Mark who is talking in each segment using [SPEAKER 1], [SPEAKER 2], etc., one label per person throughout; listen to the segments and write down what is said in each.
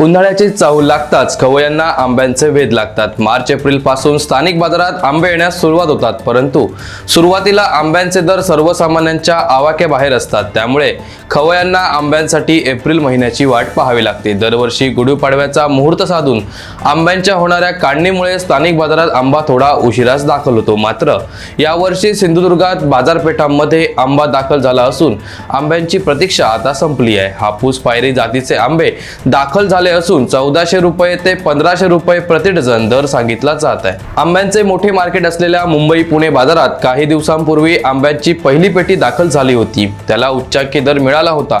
[SPEAKER 1] उन्हाळ्याची चव लागताच खवयांना आंब्यांचे वेध लागतात. मार्च एप्रिलपासून स्थानिक बाजारात आंबे येण्यास सुरुवात होतात. परंतु सुरुवातीला आंब्यांचे दर सर्वसामान्यांच्या आवाक्याबाहेर असतात. त्यामुळे खवयांना आंब्यांसाठी एप्रिल महिन्याची वाट पाहावी लागते. दरवर्षी गुढीपाडव्याचा मुहूर्त साधून आंब्यांच्या होणाऱ्या काढणीमुळे स्थानिक बाजारात आंबा थोडा उशिराच दाखल होतो. मात्र यावर्षी सिंधुदुर्गात बाजारपेठांमध्ये आंबा दाखल झाला असून आंब्यांची प्रतीक्षा आता संपली आहे. हापूस पायरी जातीचे आंबे दाखल झाले असून चौदाशे रुपये ते पंधराशे रुपये प्रति डझन दर सांगितला जात आहे. आंब्यांचे मोठे मार्केट असलेल्या मुंबई पुणे बाजारात काही दिवसांपूर्वी आंब्यांची पहिली पेटी दाखल झाली होती. त्याला उच्चांकी दर मिळाला होता.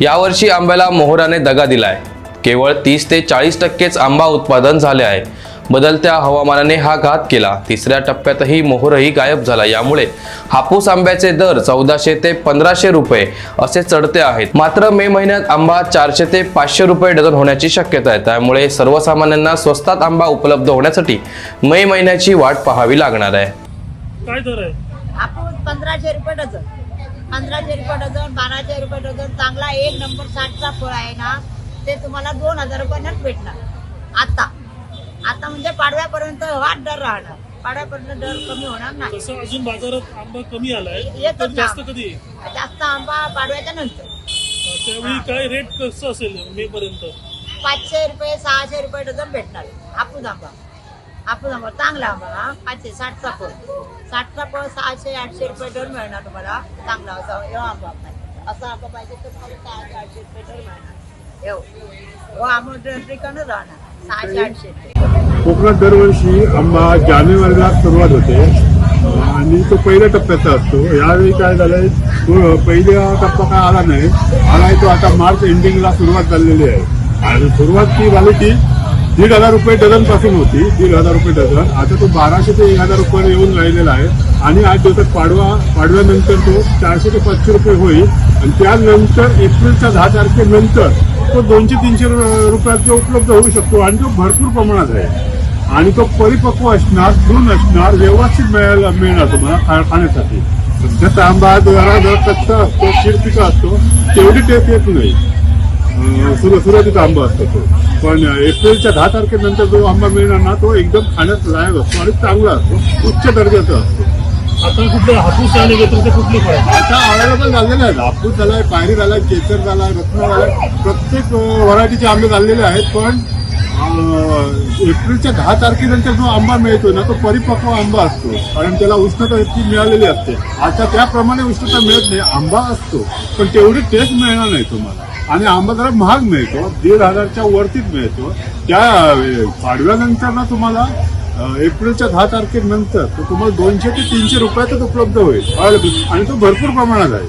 [SPEAKER 1] यावर्षी आंब्याला मोहराने दगा दिलाय. केवळ तीस ते चाळीस टक्केच आंबा उत्पादन झाले आहे. बदलत्या हवामानाने हा घात केला. तिसऱ्या टप्प्यातही मोहरही गायब झाला. यामुळे हापूस आंब्याचे दर चौदाशे ते पंधराशे रुपये असे चढते आहेत. मात्र मे महिन्यात आंबा चारशे ते पाचशे रुपये डझन होण्याची शक्यता आहे. त्यामुळे सर्वसामान्यांना स्वस्तात आंबा उपलब्ध होण्यासाठी मे महिन्याची वाट पाहावी लागणार आहे.
[SPEAKER 2] काय दर आहे?
[SPEAKER 3] आपण पंधराशे रुपये डझन. पंधराशे रुपये डझन बाराशे रुपये डझन. चांगला एक नंबर साठचा फळ आहे ना ते तुम्हाला दोन हजार रुपयानंच भेटणार. आता. पाडव्यापर्यंत वाट दर राहणार. पाडव्यापर्यंत दर कमी होणार नाही.
[SPEAKER 2] तसं अजून बाजारात आंबा कमी आलाय
[SPEAKER 3] येतच
[SPEAKER 2] तर
[SPEAKER 3] ना.
[SPEAKER 2] जास्त कधी? येईल?
[SPEAKER 3] जास्त आंबा पाडव्याच्या नंतर.
[SPEAKER 2] त्यावेळी काय रेट कसं असेल मे पर्यंत?
[SPEAKER 3] पाचशे रुपये सहाशे रुपये डझन भेटणार. हापूस आंबा. हापूस आंबा चांगला आंबा हा. पाचशे साठचा फळ. साठचा फळ सहाशे आठशे रुपये डझन मिळणार तुम्हाला. चांगला असा एवढा आंबा पाहिजे असा आंबा पाहिजे तर तुम्हाला सहाशे आठशे रुपये डझन मिळणार. एवढं हो आंबा ठिकाणच राहणार. सहाशे आठशे रुपये.
[SPEAKER 4] कोकणात दरवर्षी आंबा जानेवारीला सुरुवात होते. आणि तो पहिल्या टप्प्याचा असतो. यावेळी काय झालंय? तो पहिला टप्पा काय आला नाही. आलाय तो आता मार्च एंडिंगला सुरुवात झालेली आहे. आणि सुरुवात ती झाली की दीड हजार रुपये डझनपासून होती. दीड हजार रुपये डझन. आता तो बाराशे ते एक हजार रुपये येऊन राहिलेला आहे. आणि आठ दिवसात पाडवा पाडव्यानंतर तो चारशे ते पाचशे रुपये होईल. आणि त्यानंतर एप्रिलच्या दहा तारखेनंतर तो दोनशे तीनशे रु- रुपयात उपलब्ध होऊ शकतो. आणि तो भरपूर प्रमाणात आहे. आणि तो परिपक्व असणार तृण असणार व्यवस्थित मिळायला मिळणार तुम्हाला खाण्यासाठी. सध्याचा आंबा जरा जर कच्चा असतो शिरपिका असतो तेवढी टेस्ट येत नाही. अं, सुरू सुरुवातीचा आंबा असतो तो. पण एप्रिलच्या दहा तारखेनंतर जो आंबा मिळणार ना तो एकदम खाण्यात लायक असतो आणि चांगला असतो. उच्च दर्जाचा असतो.
[SPEAKER 2] आता कुठले हापूस आणि कुठली
[SPEAKER 4] आता अवेलेबल झालेले आहेत. हापूस झालाय पायरी झालाय केसर झालाय रत्न झालाय. प्रत्येक व्हरायटीचे आंबे झालेले आहेत पण एप्रिलच्या दहा तारखेनंतर जो आंबा मिळतो ना तो परिपक्व आंबा असतो. कारण त्याला उष्णता इतकी मिळालेली असते. आता त्याप्रमाणे उष्णता मिळत नाही आंबा असतो. पण तेवढी टेस्ट मिळणार नाही तुम्हाला. आणि आंबा जरा महाग मिळतो दीड हजारच्या वरतीच मिळतो. त्या पाडव्यानंतर ना तुम्हाला एप्रिलच्या दहा तारखेनंतर तो तुम्हाला दोनशे ते तीनशे रुपयातच उपलब्ध होईल. आणि तो भरपूर प्रमाणात आहे.